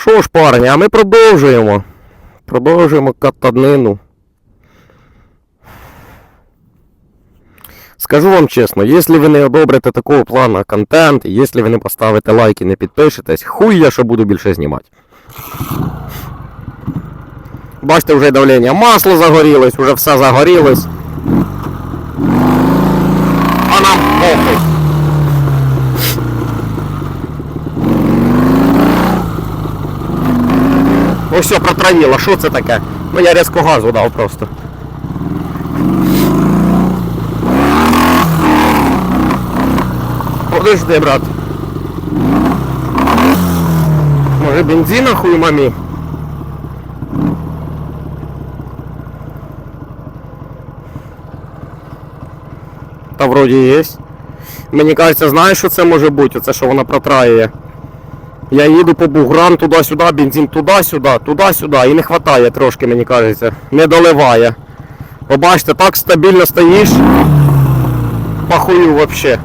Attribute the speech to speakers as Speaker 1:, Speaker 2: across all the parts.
Speaker 1: Що ж, парні, а ми продовжуємо. Продовжуємо катанину. Скажу вам чесно, якщо ви не одобрите такого плану контент, якщо ви не поставите лайк і не підпишетесь, хуй я що буду більше знімати. Бачите, вже давлення масло загорілось, вже все загорілось. А нам похуй. Ось протравіло, що це таке? Ну я різко газу дав просто. Подожди, брат. Може бензина хуй мамі? Та вроді є. Мені кажеться, знаєш, що це може бути? Оце що вона протраює. Я їду по буграм туди-сюди, бензин туди-сюди, туди-сюди і не вистачає трошки, мені кажеться. Не доливає. Побачите, так стабільно стоїш. Похую вообще.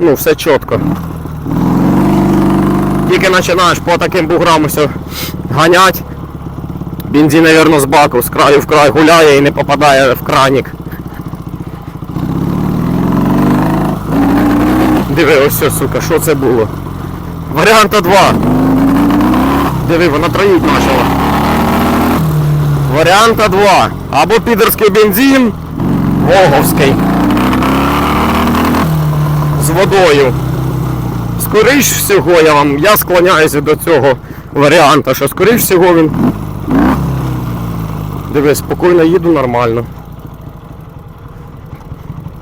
Speaker 1: Ну, все чітко. Тільки починаєш по таким буграм все ганять. Бензин, мабуть, з баку з краю в край гуляє і не попадає в краник. Диви, ось сука, що це було? Варіанта 2. Диви, вона троїть почала. Варіанта 2. Або підерський бензин, Воговський. З водою. Скоріш всього я вам, я склоняюся до цього варіанта, що скоріш всього він. Диви, спокійно їду нормально.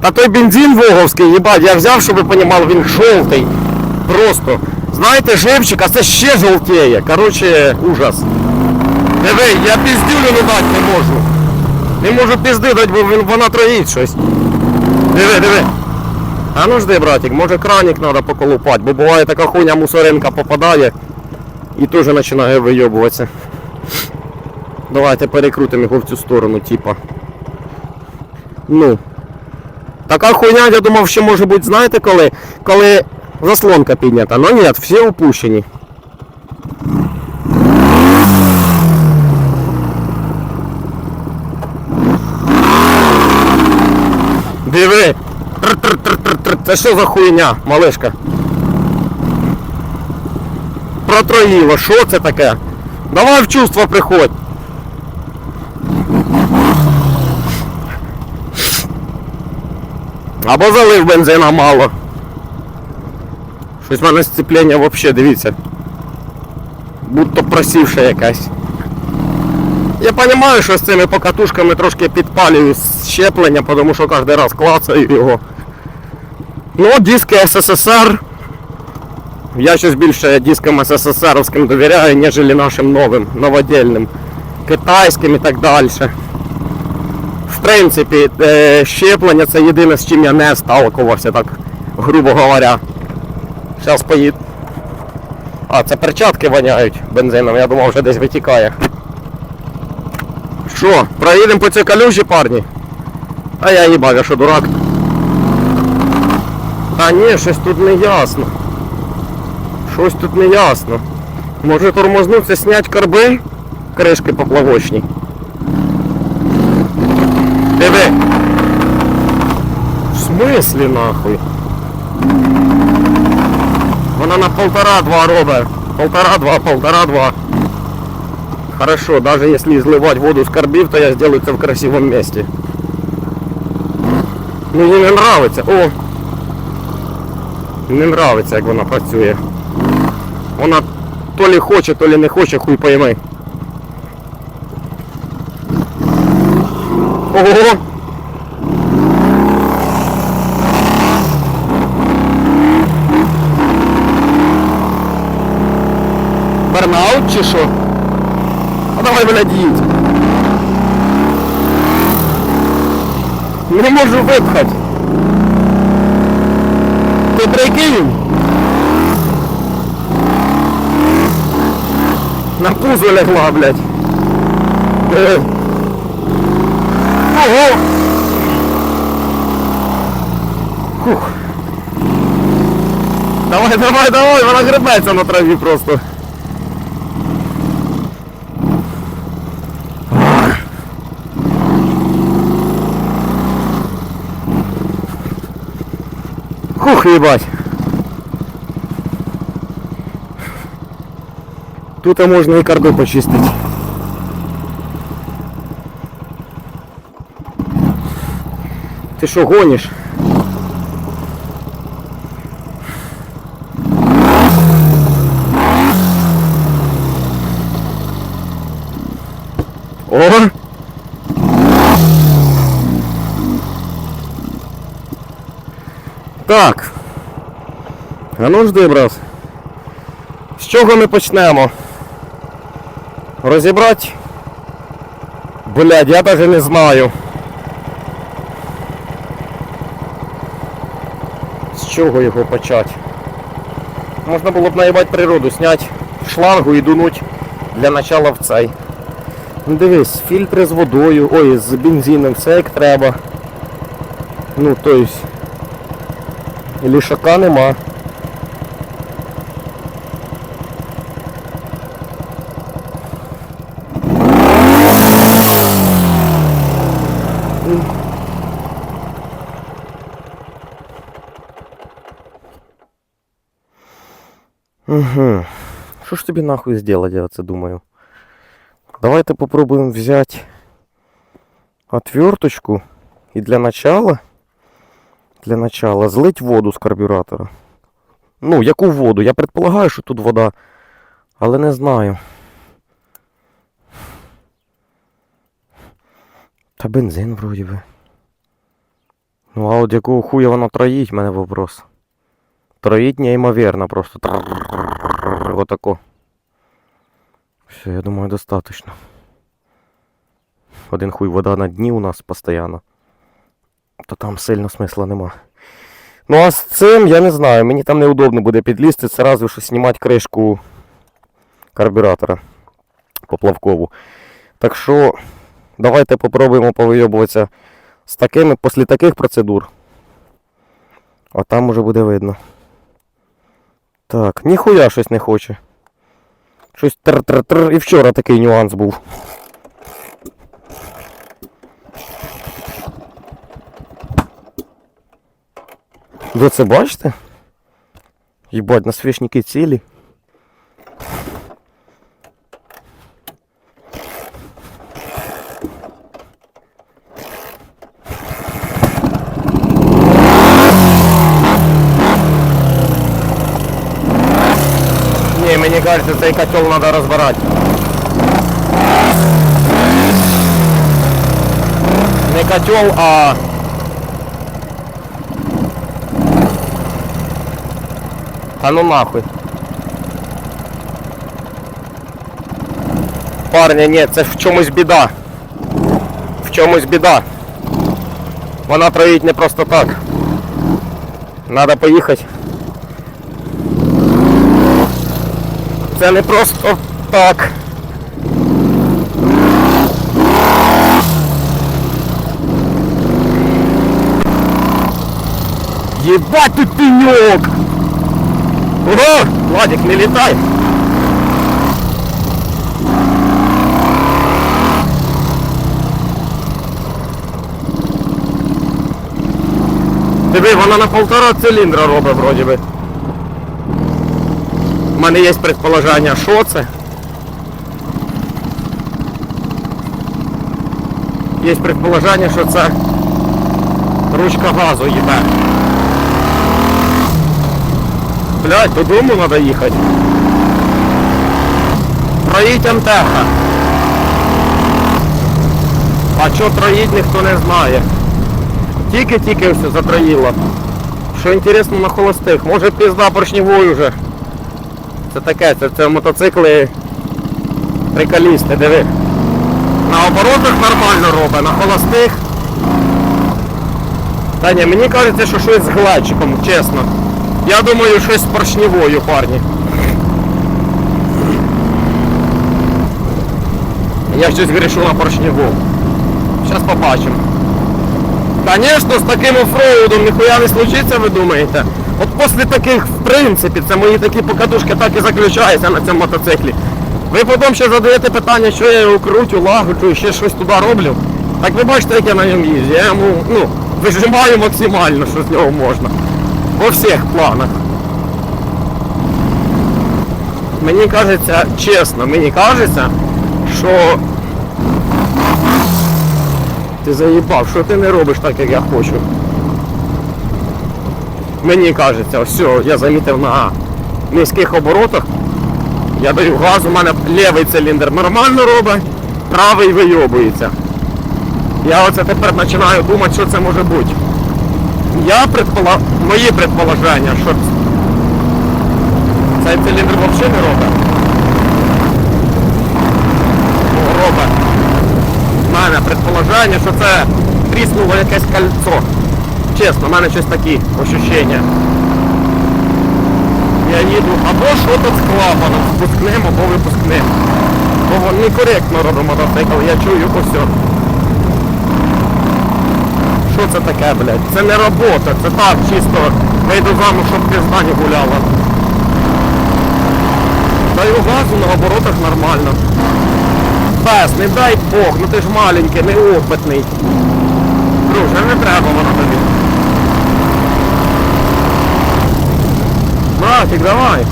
Speaker 1: Та той бензин Воговський, їбать, я взяв, щоб ви розуміли, він жовтий. Просто. Знаєте, живчик, а це ще жовтіє. Коротше, ужас. Диви, я піздюлю дати не можу. Не можу пізди дати, бо вона троїть щось. Диви, диви. А ну жди, братик, може краник треба поколупати, бо буває така хуйня мусоринка попадає і теж починає вийобуватися. Давайте перекрутимо його в цю сторону, типа. Ну. Така хуйня, я думав, що може бути, знаєте коли? Коли заслонка піднята. Ну ні, всі опущені. Диви! Це що за хуйня, малишка? Протроїло, що це таке? Давай в чувство приходь. Або залив бензина мало. Щось в мене сцеплення взагалі, дивіться. Будто просівша якась. Я розумію, що з цими покатушками трошки підпалюю щеплення, тому що кожен раз клацаю його. Ну, диски СССР. Я щось більше дискам СССРовським довіряю, ніж нашим новим, новодільним, китайським і так далі. В принципі, е, щеплення це єдине, з чим я не сталкувався, так, грубо говоря. Зараз поїду. А, це перчатки воняють бензином, я думав, вже десь витікає. Що, проїдемо по цій калюжі, парні? А я їбав, я що дурак. Та ні, щось тут не ясно. Щось тут не ясно. Може тормознуться, снять карби? Кришки поплавочні. Диви. В смислі нахуй? Вона на полтора-два робить. Полтора-два, полтора-два. Хорошо, даже если изливать воду с карбив, то я сделаю это в красивом месте. Ну їй не нравится. О! Не нравится, як вона працює. Вона то ли хоче, то ли не хоче, хуй пойми. Ого! Бернаут чи що? А давай, блядь, їдь. Не можу випхати. Ти прикинь? На пузо легла, блядь. Ого! Фух. Давай, давай, давай, вона гребеться на траві просто. Ух, їбать. Тут можна і карду почистити. Ти що гониш? О! Так. А ну жди, брат. З чого ми почнемо? Розібрати? Блядь, я навіть не знаю. З чого його почати? Можна було б наїбати природу, зняти шлангу і дунуть для начала в цей. Ну дивись, фільтри з водою, ой, з бензином, все як треба. Ну, то есть, лішака нема. Угу. Що ж тобі нахуй сделать, я це думаю. Давайте попробуем взять отверточку и для начала, для начала злить воду з карбюратора. Ну, яку воду? Я предполагаю, що тут вода, але не знаю. Та бензин вроді би. Ну а от якого хуя воно троїть, в мене вопрос. Троїть неймовірно просто. Отако. Все, я думаю, достаточно. Один хуй вода на дні у нас постійно. То там сильно смисла нема. Ну а з цим я не знаю, мені там неудобно буде підлізти, це разве що знімати кришку карбюратора поплавкову. Так що давайте попробуємо повийобуватися з такими, після таких процедур. А там уже буде видно. Так, ніхуя щось не хоче. Щось тр-тр-тр. І вчора такий нюанс був. Ви це бачите? Їбать, насвічники цілі. Не, мені кажется, цей котел надо розбирати. Не котел, а... А ну нахуй. Парня, ні, це в чомусь біда. В чомусь біда. Вона троїть не просто так. Надо поїхати. Це не просто так. Єбать тут пеньок! Ого! Владик, не літай! Диви, вона на полтора циліндра робить вроді би. У мене є предположення, що це. Є предположення, що це ручка газу їбе. Блять, додому треба їхати. Троїть антеха. А що троїть, ніхто не знає. Тільки-тільки все затроїло. Що інтересно на холостих, може пізда поршневою вже. Це таке, це, це мотоцикли приколісти, диви. На оборотах нормально робить, на холостих. Та ні, мені кажеться, що щось з гладчиком, чесно. Я думаю, щось з поршневою, парні. Я щось грішу на поршневу. Зараз побачимо. Звісно, з таким офроудом ніхуя не случиться, ви думаєте. От після таких, в принципі, це мої такі покатушки так і заключаються на цьому мотоциклі. Ви потім ще задаєте питання, що я його крутю, лагоджу і ще щось туди роблю. Так ви бачите, як я на ньому їжджу. Я йому ну, вижимаю максимально, що з нього можна. Во всіх планах. Мені кажеться, чесно, мені кажеться, що ти заїбав, що ти не робиш так, як я хочу. Мені кажеться, все, я замітив на низьких оборотах. Я даю газ, у мене лівий циліндр нормально робить, правий вийобується. Я оце тепер починаю думати, що це може бути. Я предпола... Мої предположення, що цей циліндр взагалі не робить. Робить. Мене предположення, що це тріснуло якесь кольцо. Чесно, в мене щось такі ощущення. Я їду або що тут з клапаном, спускним, або випускним. Бо некоректно робить мотоцикл, я чую ось. Що це таке, блядь? Це не робота, це так, чисто вийду замуж, щоб пізда не гуляла. Даю газу на оборотах нормально. Без, не дай Бог, ну ти ж маленький, неопитний. Друже, не треба воно тобі. Братик, давай.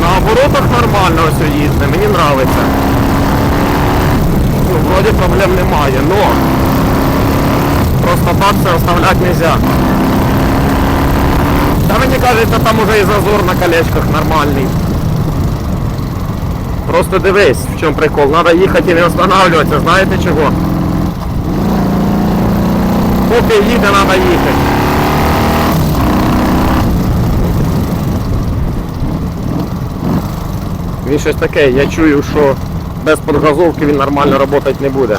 Speaker 1: На оборотах нормально все мені. Ну, вроді проблем немає, но просто так це оставлять нельзя. Та мені кажеться, там уже і зазор на колечках нормальний. Просто дивись, в чому прикол. Надо їхати і не останавливатися, знаєте чого? Поки їде, треба їхати. Він щось таке, я чую, що без подгазовки він нормально працювати не буде.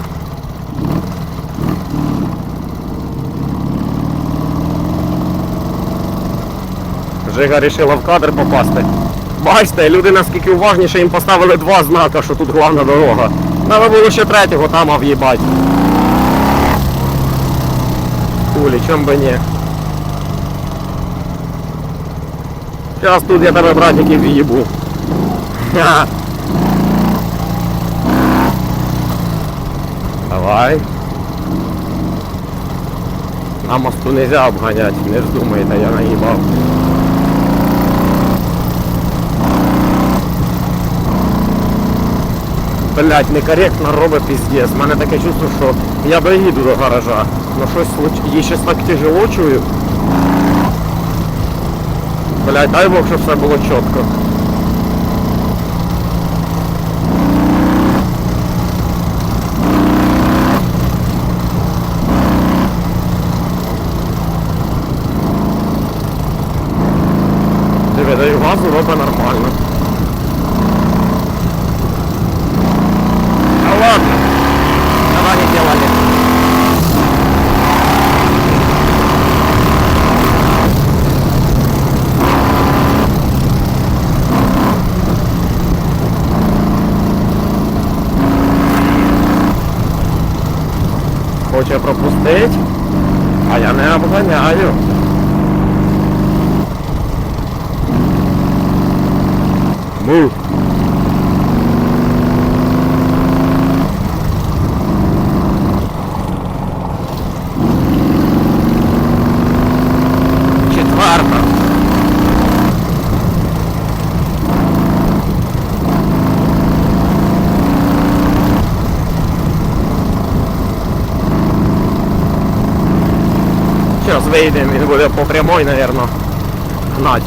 Speaker 1: Жига вирішила в кадр попасти. Бачите, люди наскільки уважніше їм поставили два знака, що тут головна дорога. Треба було ще третього там об'їбати. Хулі, чом би ні. Зараз тут я тебе, братики, в'їбу. Давай. На мосту нельзя обганять, не вздумайте, я наїбав. Блять, некоректно робить пиздец. У мене таке чувство, що я доїду до гаража. Но щось случ- щось так тяжело чую. Блять, дай Бог, щоб все було чітко. Диви, даю газу, робить нормально. Ну ладно. Давай не делали. Хоче пропустить, а я не обганяю. Мув. Четверта. Зараз вийдемо, він буде по прямой, наверное, гнать.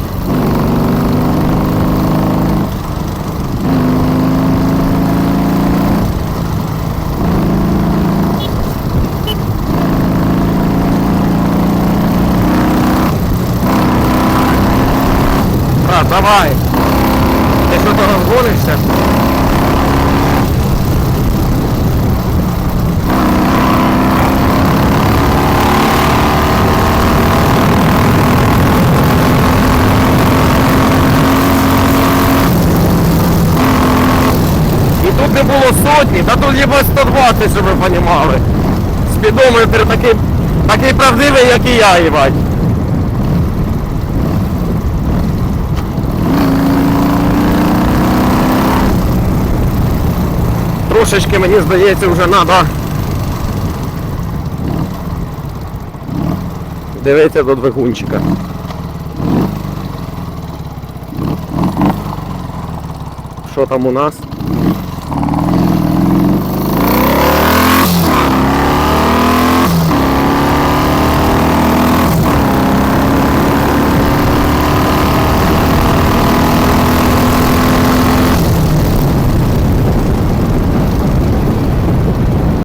Speaker 1: Брат, давай. Ти що то розгонишся? Тут не було сотні, та тут єбать 120, щоб ви розуміли. Спідометр такий, такий правдивий, як і я, їбать. Трошечки, мені здається, вже треба. Дивіться до двигунчика. Що там у нас?